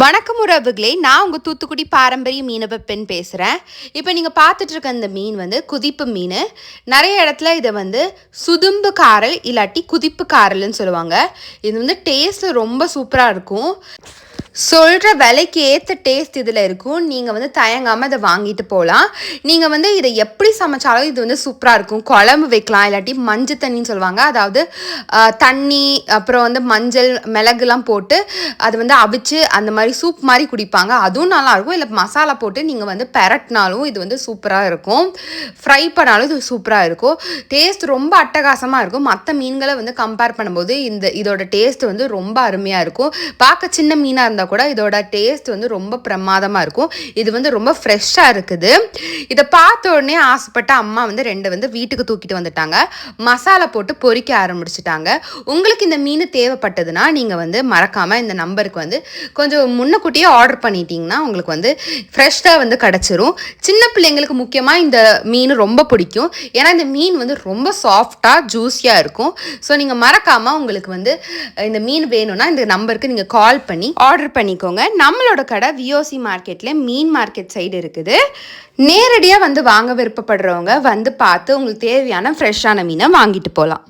வணக்கம் உறவுகளே நான் உங்கள் தூத்துக்குடி பாரம்பரிய மீனவ பெண் பேசுகிறேன் இப்போ நீங்கள் பார்த்துட்டு இருக்க இந்த மீன் வந்து குதிப்பு மீன். நிறைய இடத்துல இதை வந்து சுதும்பு காரல் இல்லாட்டி குதிப்பு காரல்னு சொல்லுவாங்க. இது வந்து டேஸ்ட் ரொம்ப சூப்பராக இருக்கும். சொல்கிற விலைக்கு ஏற்ற டேஸ்ட் இதில் இருக்கும். நீங்கள் வந்து தயங்காமல் இதை வாங்கிட்டு போகலாம் நீங்கள் வந்து இதை எப்படி சமைச்சாலும் இது வந்து சூப்பராக இருக்கும். குழம்பு வைக்கலாம் இல்லாட்டி மஞ்சள் தண்ணின்னு சொல்லுவாங்க. அதாவது தண்ணி அப்புறம் வந்து மஞ்சள் மிளகுலாம் போட்டு அது வந்து அவிச்சு அந்த மாதிரி சூப் மாதிரி குடிப்பாங்க. அதுவும் நல்லாயிருக்கும் இல்லை மசாலா போட்டு நீங்கள் வந்து பெரட்டினாலும் இது வந்து சூப்பராக இருக்கும். ஃப்ரை பண்ணாலும் இது சூப்பராக இருக்கும். டேஸ்ட் ரொம்ப அட்டகாசமாக இருக்கும். மற்ற மீன்களை வந்து கம்பேர் பண்ணும்போது இந்த இதோட டேஸ்ட் வந்து ரொம்ப அருமையாக இருக்கும். பார்க்க சின்ன மீனாக இருந்தால் கூட இதோட டேஸ்ட் வந்து ரொம்ப பிரமாதமாக இருக்கும். இது வந்து ரொம்ப ஃப்ரெஷ்ஷாக இருக்குது. இதை பார்த்த உடனே ஆசைப்பட்ட அம்மா வந்து ரெண்டு வந்து வீட்டுக்கு தூக்கிட்டு வந்துட்டாங்க. மசாலா போட்டு பொரிக்க ஆரம்பிச்சிட்டாங்க. உங்களுக்கு இந்த மீன் தேவைப்பட்டதுன்னா நீங்கள் வந்து மறக்காமல் இந்த நம்பருக்கு வந்து கொஞ்சம் முன்னக்கூட்டியே ஆர்டர் பண்ணிட்டீங்கன்னா உங்களுக்கு வந்து ஃப்ரெஷ்ஷாக வந்து கிடச்சிரும். சின்ன பிள்ளைங்களுக்கு முக்கியமாக இந்த மீன் ரொம்ப பிடிக்கும். ஏன்னா இந்த மீன் வந்து ரொம்ப சாஃப்டாக ஜூஸியாக இருக்கும். ஸோ நீங்கள் மறக்காமல் உங்களுக்கு வந்து இந்த மீன் வேணும்னா இந்த நம்பருக்கு நீங்கள் கால் பண்ணி ஆர்டர் பண்ணிக்கோங்க. நம்மளோட கடை விஓசி மார்க்கெட்டில் மீன் மார்க்கெட் சைடு இருக்குது. நேரடியாக வந்து வாங்க விருப்பப்படுறவங்க வந்து பார்த்து உங்களுக்கு தேவையான ஃப்ரெஷ்ஷான மீனை வாங்கிட்டு போகலாம்.